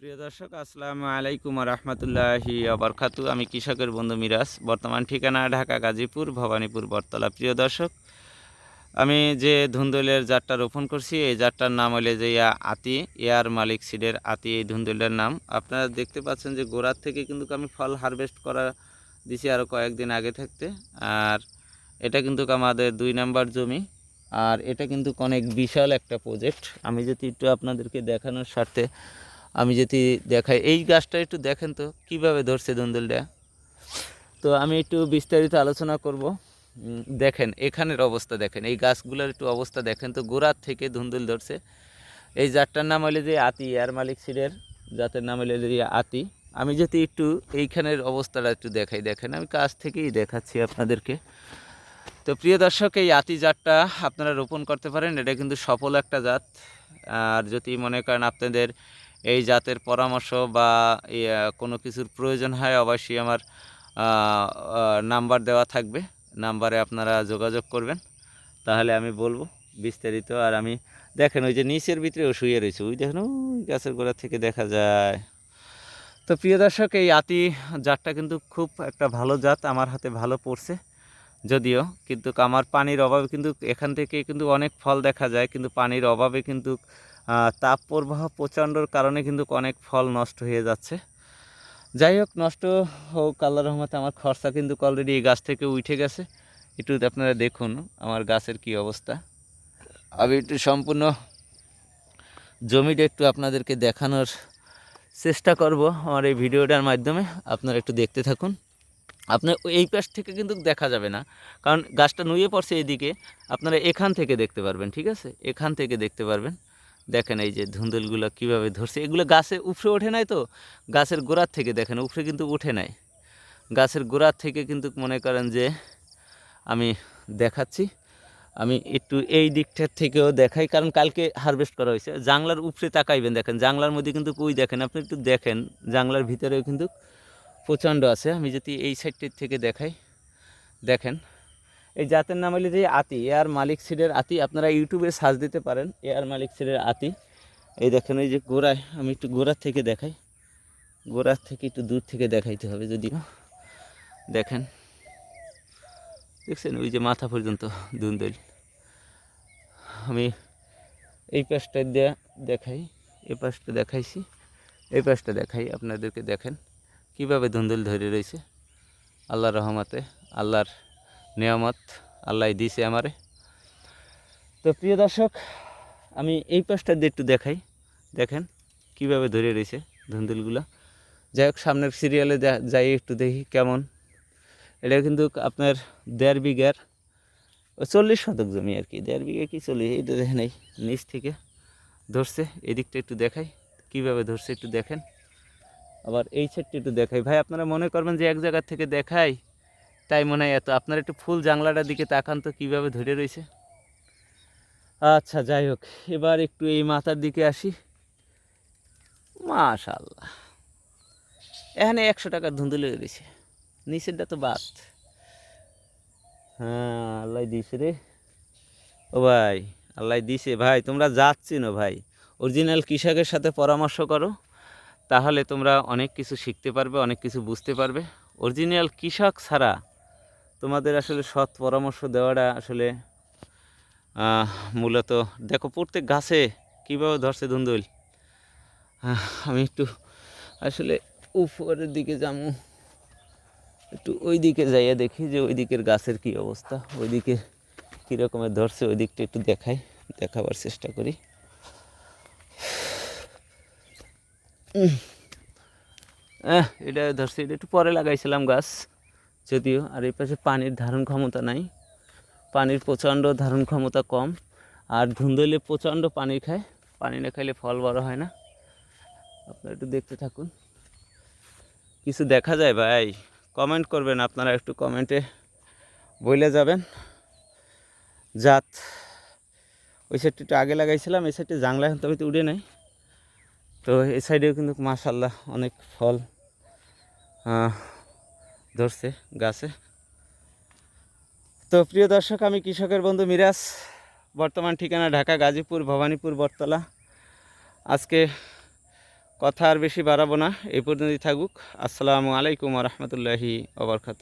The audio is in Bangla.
প্রিয় দর্শক, আসসালামু আলাইকুম রহমতুল্লাহি আবরকাতু আমি কৃষকের বন্ধু মিরাজ। বর্তমান ঠিকানা ঢাকা, গাজীপুর, ভবানীপুর, বটতলা। প্রিয় দর্শক, আমি যে ধুন্দুলের জাতটা রোপণ করছি, এই জাতটার নাম হলে যে আতি এয়ার মালিক সিডের আতি, এই ধুন্দুলের নাম। আপনারা দেখতে পাচ্ছেন যে গোড়ার থেকে কিন্তু আমি ফল হারভেস্ট করা দিছি আরও কয়েকদিন আগে থাকতে। আর এটা কিন্তু আমাদের দুই নাম্বার জমি। আর এটা কিন্তু অনেক বিশাল একটা প্রজেক্ট। আমি যদি একটু আপনাদেরকে দেখানোর স্বার্থে আমি যদি দেখাই, এই গাছটা একটু দেখেন তো, কীভাবে ধরছে ধুন্দুলটা তো আমি একটু বিস্তারিত আলোচনা করব। দেখেন, এখানের অবস্থা দেখেন, এই গাছগুলোর একটু অবস্থা দেখেন তো, গোড়ার থেকে ধুন্দুল ধরছে। এই জাতটার নাম হলে যে আতি এয়ার মালিক সিডের জাতের নাম হলে যে আতি। আমি যদি একটু এইখানের অবস্থাটা একটু দেখাই, দেখেন, আমি কাছ থেকেই দেখাচ্ছি আপনাদেরকে। তো প্রিয় দর্শক, এই আতি জাতটা আপনারা রোপণ করতে পারেন, এটা কিন্তু সফল একটা জাত। আর যদি মনে করেন আপনাদের এই জাতের পরামর্শ বা কোনো কিছুর প্রয়োজন হয় অবশ্যই আমার নাম্বার দেওয়া থাকবে। নাম্বারে আপনারা যোগাযোগ করবেন। তাহলে আমি বলব বিস্তারিত আর আমি, দেখেন ওই যে নিচের ভিতরেও শুয়ে রয়েছে। ওই দেখেন ওই গাছের গোড়া থেকে দেখা যায়। তো প্রিয় দর্শক, এই আতি জাতটা কিন্তু খুব একটা ভালো জাত। আমার হাতে ভালো পড়ছে যদিও, কিন্তু আমার পানির অভাবে কিন্তু এখান থেকে কিন্তু অনেক ফল দেখা যায়। কিন্তু পানির অভাবে কিন্তু তাপ প্রবাহ প্রচণ্ডর কারণে কিন্তু অনেক ফল নষ্ট হয়ে যাচ্ছে। যাই হোক, নষ্ট হোক আল্লাহ রহমতে আমার খরচা কিন্তু অলরেডি এই গাছ থেকে উঠে গেছে। একটু আপনারা দেখুন আমার গাছের কি অবস্থা। আমি একটু সম্পূর্ণ জমিটা একটু আপনাদেরকে দেখানোর চেষ্টা করব আমার এই ভিডিওটার মাধ্যমে। আপনারা একটু দেখতে থাকুন। আপনার এই পাশ থেকে কিন্তু দেখা যাবে না, কারণ গাছটা নুয়ে পড়ছে এদিকে। আপনারা এখান থেকে দেখতে পারবেন, ঠিক আছে? এখান থেকে দেখতে পারবেন। দেখেন এই যে ধুন্দুলগুলো কীভাবে ধরছে। এগুলো গাছে উপরে ওঠে নাই তো? গাছের গোড়ার থেকে দেখেন উপরে কিন্তু উঠে নাই। গাছের গোড়ার থেকে কিন্তু মনে করেন যে আমি দেখাচ্ছি। আমি একটু এই দিকটার থেকেও দেখাই, কারণ কালকে হারভেস্ট করা হয়েছে। জাংলার উপরে তাকাইবেন, দেখেন জাংলার মধ্যে কিন্তু কই দেখেন? আপনি একটু দেখেন জাংলার ভিতরেও কিন্তু প্রচণ্ড আছে। আমি যদি এই সাইডটির থেকে দেখাই, দেখেন। এই জাতের নাম হলো যে আতি এয়ার মালিক সিডের আতি। আপনারা ইউটিউবে সার্চ দিতে পারেন এয়ার মালিক সিডের আতি। এই দেখেন, এই যে গোড়ায়, আমি একটু গোড়ার থেকে দেখাই। গোড়ার থেকে একটু দূর থেকে দেখাইতে হবে যদিও দেখেন, দেখছেন? ওই যে মাথা পর্যন্ত দুন্দল। আমি এই পাশটা দিয়ে, দেখাই এই পাশটা দেখাইছি। এই পাশটা দেখাই, আপনাদেরকে দেখেন। কীভাবে ধুন্দুল ধরে রয়েছে? আল্লাহর রহমতে, আল্লাহর নিয়ামত আল্লাহ দিয়েছে আমারে। তো প্রিয় দর্শক, আমি এই পাশটা দিয়ে একটু দেখাই। দেখেন কীভাবে ধরে রয়েছে ধুন্দুলগুলো। যাই হোক, সামনের সিরিয়ালে যাই একটু দেখি কেমন। এটা কিন্তু আপনার দেড় বিঘার চল্লিশ শতক জমি আর কি। দেড় বিঘা কি চল্লিশ? এইটা দেখেন এই নিচ থেকে ধরছে। এদিকটা একটু দেখাই কীভাবে ধরছে, একটু দেখেন। আবার এই সাইডটা একটু দেখাই। ভাই, আপনারা মনে করবেন যে এক জায়গার থেকে দেখাই তাই মনে হয় এত। আপনার একটু ফুল জাংলাটার দিকে তাকান তো, কীভাবে ধরে রয়েছে? আচ্ছা যাই হোক, এবার একটু এই মাথার দিকে আসি। মাশাল্লাহ এখানে একশো টাকার ধুন্দুলে রয়েছে নিচেরটা তো বাদ। হ্যাঁ আল্লাহ দিছে রে। ও ভাই, আল্লাহ দিছে ভাই, তোমরা যাচ্ছি না ভাই। অরিজিনাল কৃষকের সাথে পরামর্শ করো। তাহলে তোমরা অনেক কিছু শিখতে পারবে, অনেক কিছু বুঝতে পারবে। অরিজিনাল কৃষক ছাড়া তোমাদের আসলে সৎ পরামর্শ দেওয়াটা আসলে মূলত, দেখো প্রত্যেক গাছে কীভাবে ধরছে ধুন্দুল। আমি একটু আসলে উপরের দিকে যাব। একটু ওই দিকে যাইয়া দেখি যে ওই দিকের গাছের কী অবস্থা ওই দিকে কী রকমের ধরছে ওই দিকটা একটু দেখাই, দেখাবার চেষ্টা করি। এটা ধরছে, এটা একটু পরে লাগাইছিলাম গাছ। যদিও আর এই পাশে পানির ধারণ ক্ষমতা নাই। পানির প্রচণ্ড ধারণ ক্ষমতা কম। আর ধুন্দলে প্রচণ্ড পানি খায়। পানি না খাইলে ফল বড় হয় না। আপনারা একটু দেখতে থাকুন। কিছু দেখা যায় ভাই। কমেন্ট করবেন, আপনারা একটু কমেন্টে বইলে যাবেন। জাত, ওই সাইডটা একটু আগে লাগাইছিলাম, এই সাইডে জাংলা এখন তো উড়ে নাই। তো এই সাইডেও কিন্তু মাশাল্লাহ অনেক ফল ধরছে গাছে। তো প্রিয় দর্শক, আমি কৃষকের বন্ধু মিরাজ। বর্তমান ঠিকানা ঢাকা, গাজীপুর, ভবানীপুর, বটতলা। আজকে কথা আর বেশি বাড়াবো না, এই পর্যন্তই থাকুক। আসসালামু আলাইকুম রহমতুল্লাহি আবরকাত